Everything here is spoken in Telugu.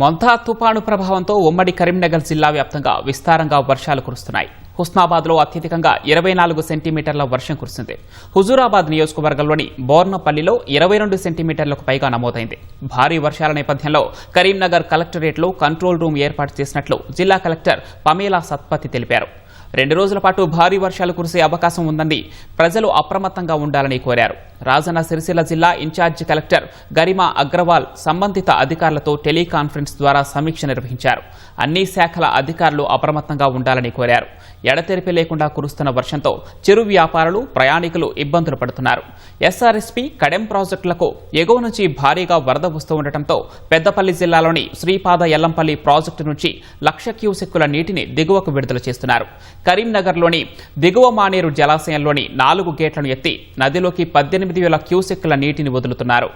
మొంతా తుపాను ప్రభావంతో ఉమ్మడి కరీంనగర్ జిల్లా వ్యాప్తంగా విస్తారంగా వర్షాలు కురుస్తున్నాయి. హుస్నాబాద్లో అత్యధికంగా ఇరవై నాలుగు సెంటీమీటర్ల వర్షం కురిసింది. హుజూరాబాద్ నియోజకవర్గంలోని బోర్నపల్లిలో ఇరవై రెండు సెంటీమీటర్లకు పైగా నమోదైంది. భారీ వర్షాల నేపథ్యంలో కరీంనగర్ కలెక్టరేట్లో కంట్రోల్ రూమ్ ఏర్పాటు చేసినట్లు జిల్లా కలెక్టర్ పమేలా సత్పతి తెలిపారు. రెండు రోజుల పాటు భారీ వర్షాలు కురిసే అవకాశం ఉందని ప్రజలు అప్రమత్తంగా ఉండాలని కోరారు. రాజన్న సిరిసిల్ల జిల్లా ఇన్ఛార్జ్ కలెక్టర్ గరిమా అగ్రవాల్ సంబంధిత అధికారులతో టెలికాన్ఫరెన్స్ ద్వారా సమీక్ష నిర్వహించారు. అన్ని శాఖల అధికారులు అప్రమత్తంగా ఉండాలని కోరారు. ఎడతెరిపి లేకుండా కురుస్తున్న వర్షంతో చిరు వ్యాపారులు ప్రయాణికులు ఇబ్బందులు పడుతున్నారు. ఎస్ఆర్ఎస్పీ కడెం ప్రాజెక్టులకు ఎగువ నుంచి భారీగా వరద వస్తూ ఉండటంతో పెద్దపల్లి జిల్లాలోని శ్రీపాద ఎల్లంపల్లి ప్రాజెక్టు నుంచి లక్ష క్యూసెక్కుల నీటిని దిగువకు విడుదల చేస్తున్నారు. కరీంనగర్లోని దిగువ మానేరు జలాశయంలోని నాలుగు గేట్లను ఎత్తి నదిలోకి పద్దెనిమిది వేల క్యూసెక్కుల నీటిని వదులుతున్నారు.